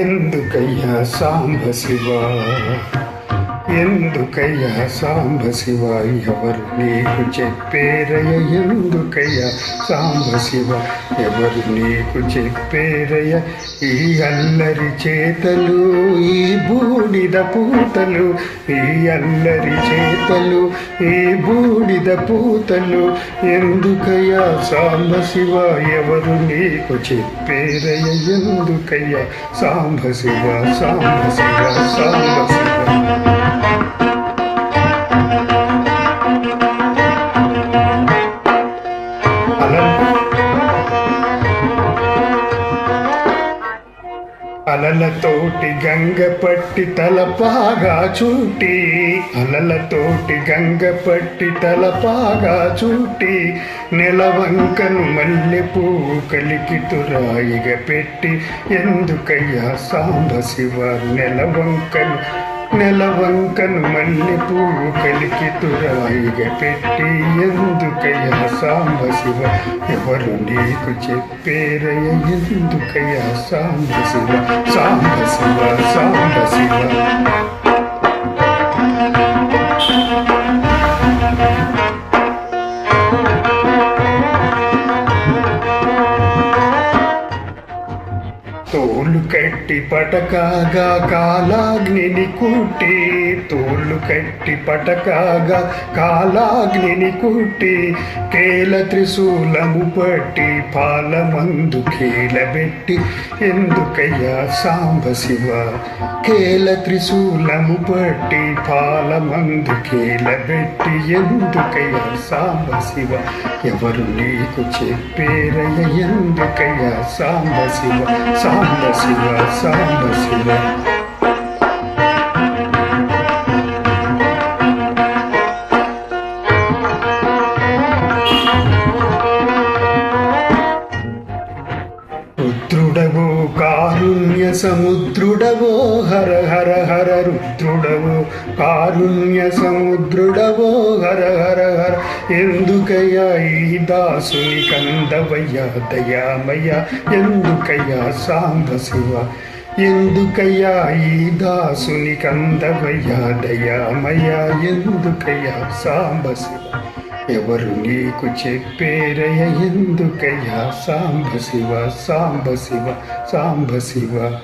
ఎందుకయ్యా సాంబ శివ ఎందుకయ్యా సాంబ శివ ఎవరు? నీకు చెప్పేరయ ఎందుకయ్యా సాంబ శివ? ఎవరు నీకు చెప్పేరయ ఈ అల్లరి చేతలు ఈ బూడిద పూతలు ఈ అల్లరి చేతలు ఈ బూడిద పూతలు ఎందుకయ్యా సాంబ శివ? ఎవరు నీకు చెప్పేరయ ఎందుకయ్యా సాంబ శివ సాంబ శివ సాంబ అలలతోటి గంగ పట్టి తలపాగా చూటి. అలలతోటి గంగ పట్టి తలపాగా చూటి. నెలవంకను మల్లె పువ్వు కలికి తురాయిగ పెట్టి. ఎందుకయ్యా సాంబ శివ నెలవంకను నెలవంకను మల్లె పువ్వు కలికి తురాయిగ పెట్టి ఎందుకయ్యా సాంబ శివ? ఎవరు నీకు చెప్పేరయ ఎందుకయ్యా సాంబ శివ? సాంబ శివ సాంబ శివ. తోలు కట్టి పటకాగా కాలాగ్నిని కుట్టి తోలు కట్టి పటకాగా కాలాగ్నిని కుట్టి కేల త్రిశూలము పట్టి పాలమందు కేలబెట్టి ఎందుకయ్యా సాంబ శివ? కేల త్రిశూలము పట్టి పాలమందు కేలబెట్టి ఎందుకయ్యా సాంబ శివ? ఎవరు నీకు చెప్పేరయ్య ఎందుకయ్యా సాంబ శివ? సాంబ శివ సాంబ శివ రుద్రుడవో కారుణ్య సముద్రుడవో హర హర హర రుద్రుడవో కారుణ్య సముద్రుడవో హర హర హర ఎందుకయ్యా ఈ దాసుని కందవయ్యా దయామయ్య ఎందుకయ్యా సాంబ శివ ఎందుకయ్యా ఈ దాసుని కందమయ్యా? దయామయ్యా ఎందుకయ్యా? సాంబశివ ఎవరు నీకు చెప్పేరయ్య? ఎందుకయ్యా? సాంబ శివ సాంబ శివ సాంబ శివ